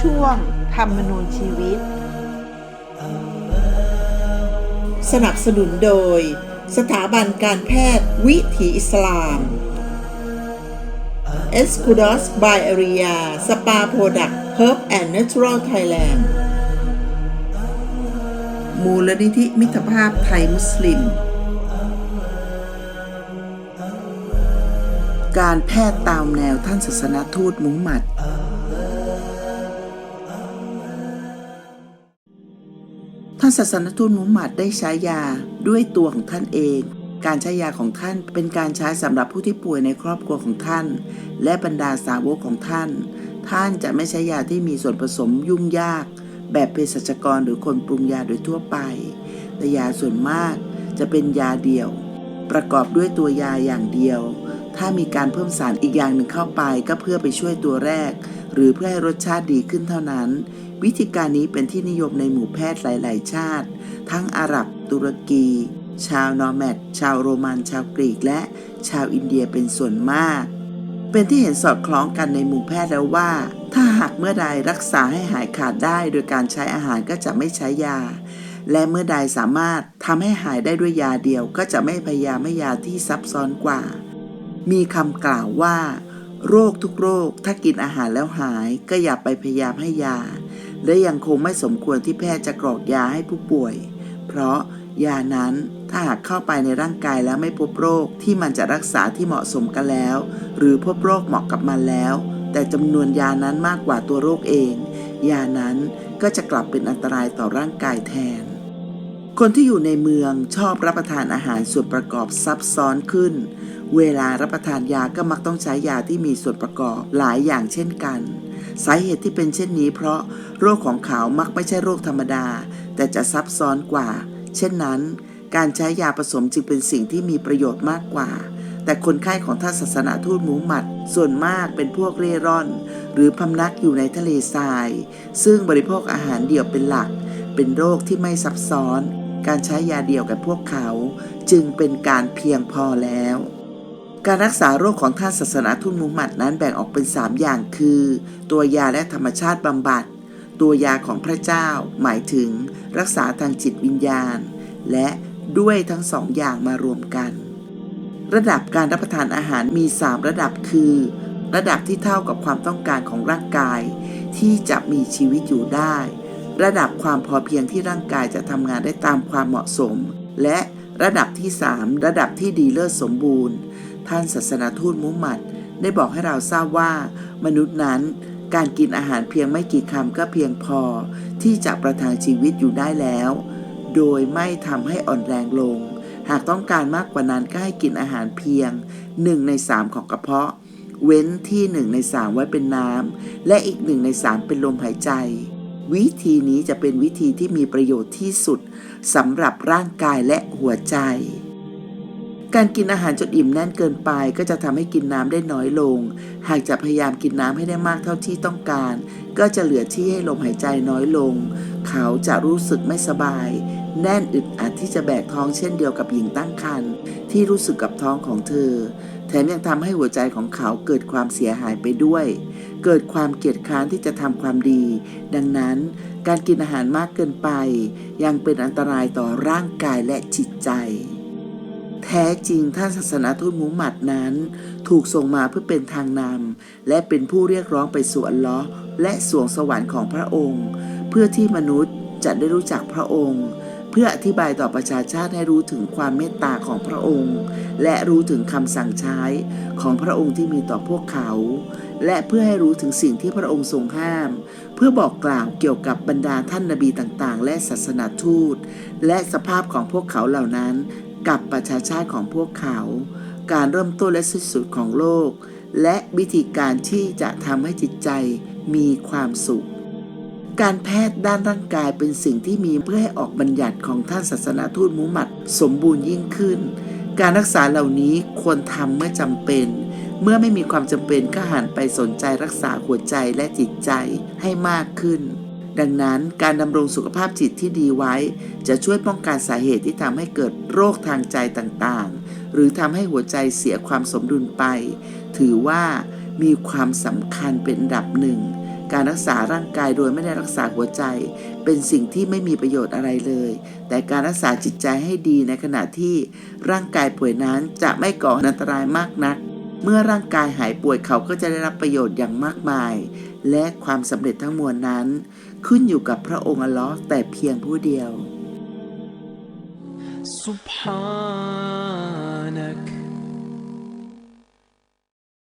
ช่วง ธรรมนูญชีวิต สนับสนุนโดย สถาบันการแพทย์วิถีอิสลาม e s c u d o s by Area Spa Product Herb and Natural Thailand มูลนิธิมิตรภาพไทยมุสลิม การแพทย์ตามแนวท่านศาสนทูตมุฮัมมัดานศาสนทูตมุฮัมมัดได้ใช้ยาด้วยตัวของท่านเอง การใช้ยาของท่านเป็นการใช้สำหรับผู้ที่ป่วยในครอบครัวของท่าน และบรรดาสาวกของท่าน ท่านจะไม่ใช้ยาที่มีส่วนผสมยุ่งยาก แบบเภสัชกรหรือคนปรุงยาโดยทั่วไป แต่ยาส่วนมากจะเป็นยาเดียว ประกอบด้วยตัวยาอย่างเดียว ถ้ามีการเพิ่มสารอีกอย่างหนึ่งเข้าไปก็เพื่อไปช่วยตัวแรก หรือเพื่อให้รสชาติดีขึ้นเท่านั้น วิธีการนี้เป็นที่นิยมในหมู่แพทย์หลาย ๆ ชาติ ทั้งอาหรับตุรกี ชาวนอร์แมดชาวโรมันชาวกรีกและชาวอินเดียเป็นส่วนมาก เป็นที่เห็นสอดคล้องกันในหมู่แพทย์แล้วว่า ถ้าหากเมื่อใดรักษาให้หายขาดได้โดยการใช้อาหารก็จะไม่ใช้ยา และเมื่อใดสามารถทำให้หายได้ด้วยยาเดียว ก็จะไม่พยายามให้ยาที่ซับซ้อนกว่า มีคำกล่าวว่า โรคทุกโรคถ้ากินอาหารแล้วหายก็อย่าไปพยายามให้ยา และยังคงไม่สมควรที่แพทย์จะกรอกยาให้ผู้ป่วย เพราะยานั้นถ้าหากเข้าไปในร่างกายแล้วไม่พบโรคที่มันจะรักษาที่เหมาะสมกันแล้ว หรือพบโรคเหมาะกับมันแล้ว แต่จำนวนยานั้นมากกว่าตัวโรคเอง ยานั้นก็จะกลับเป็นอันตรายต่อร่างกายแทน คนที่อยู่ในเมืองชอบรับประทานอาหารส่วนประกอบซับซ้อนขึ้น เวลารับประทานยาก็มักต้องใช้ยาที่มีส่วนประกอบหลายอย่างเช่นกัน สาเหตุที่เป็นเช่นนี้เพราะโรคของเขามักไม่ใช่โรคธรรมดา แต่จะซับซ้อนกว่า เช่นนั้น การใช้ยาผสมจึงเป็นสิ่งที่มีประโยชน์มากกว่า แต่คนไข้ของท่านศาสนาทูตมูมหมัด ส่วนมากเป็นพวกเร่ร่อน หรือพำนักอยู่ในทะเลทราย ซึ่งบริโภคอาหารเดี่ยวเป็นหลัก เป็นโรคที่ไม่ซับซ้อน การใช้ยาเดียวกับพวกเขา จึงเป็นการเพียงพอแล้ว การรักษาโรคของท่านศาสนาทูตมูฮัมหมัดนั้นแบ่งออกเป็น 3 อย่างคือ ตัวยาและธรรมชาติบำบัด ตัวยาของพระเจ้า หมายถึงรักษาทางจิตวิญญาณ และด้วยทั้งสองอย่างมารวมกัน ระดับการรับประทานอาหารมี 3 ระดับคือ ระดับที่เท่ากับความต้องการของร่างกาย ที่จะมีชีวิตอยู่ได้ ระดับความพอเพียงที่ร่างกายจะทำงานได้ตามความเหมาะสม และระดับที่ 3 ระดับที่ดีเลิศสมบูรณ์ ท่านศาสนาทูตมุฮัมมัด ได้บอกให้เราทราบว่า มนุษย์นั้นการกินอาหารเพียงไม่กี่คำก็เพียงพอ ที่จะประทังชีวิตอยู่ได้แล้ว โดยไม่ทำให้อ่อนแรงลง หากต้องการมากกว่านั้นก็ให้กินอาหารเพียง 1 ใน 3 ของกระเพาะ เว้นที่ 1 ใน3ไว้เป็นน้ำและอีก 1 ใน 3 เป็นลมหายใจวิธีนี้จะเป็นวิธีที่มีประโยชน์ที่สุดสำหรับร่างกายและหัวใจ การกินอาหารจนอิ่มแน่นเกินไป ก็จะทำให้กินน้ำได้น้อยลง หากจะพยายามกินน้ำให้ได้มากเท่าที่ต้องการ ก็จะเหลือที่ให้ลมหายใจน้อยลง เขาจะรู้สึกไม่สบาย แน่นอึดอัดที่จะแบกท้องเช่นเดียวกับหญิงตั้งครรภ์ที่รู้สึกกับท้องของเธอ แถมยังทำให้หัวใจของเขาเกิดความเสียหายไปด้วย เกิดความเกียจค้านที่จะทำความดี ดังนั้นการกินอาหารมากเกินไป ยังเป็นอันตรายต่อร่างกายและจิตใจ แท้จริงท่านศาสนาทูตมุฮัมหมัดนั้น ถูกส่งมาเพื่อเป็นทางนำและเป็นผู้เรียกร้องไปสู่อัลลอฮ์และสวงสวรรค์ของพระองค์ เพื่อที่มนุษย์จะได้รู้จักพระองค์ เพื่ออธิบายต่อประชาชาติให้รู้ถึงความเมตตาของพระองค์ และรู้ถึงคำสั่งใช้ของพระองค์ที่มีต่อพวกเขา และเพื่อให้รู้ถึงสิ่งที่พระองค์ทรงห้าม เพื่อบอกกล่าวเกี่ยวกับบรรดาท่านนบีต่างๆ และศาสนาทูต และสภาพของพวกเขาเหล่านั้น กับประชาชาติของพวกเขา การเริ่มต้นและสิ้นสุดของโลก และวิธีการที่จะทำให้จิตใจมีความสุข การแพทย์ด้านร่างกายเป็นสิ่งที่มีเพื่อให้ออกบัญญัติของท่านศาสนาทูตมุฮัมมัดสมบูรณ์ยิ่งขึ้น การรักษาเหล่านี้ควรทำเมื่อจำเป็น เมื่อไม่มีความจำเป็นก็หันไปสนใจรักษาหัวใจและจิตใจให้มากขึ้น ดังนั้นการดำรงสุขภาพจิตที่ดีไว้ จะช่วยป้องกันสาเหตุที่ทำให้เกิดโรคทางใจต่างๆ หรือทำให้หัวใจเสียความสมดุลไป ถือว่ามีความสำคัญเป็นอันดับหนึ่ง การรักษาร่างกายโดยไม่ได้รักษาหัวใจ เป็นสิ่งที่ไม่มีประโยชน์อะไรเลย แต่การรักษาจิตใจให้ดีในขณะที่ร่างกายป่วยนั้นจะไม่ก่ออันตรายมากนัก เมื่อร่างกายหายป่วยเขาก็จะได้รับประโยชน์อย่างมากมาย และความสำเร็จทั้งมวลนั้น ขึ้นอยู่กับพระองค์อัลเลอฮ์แต่เพียงผู้เดียว سبحان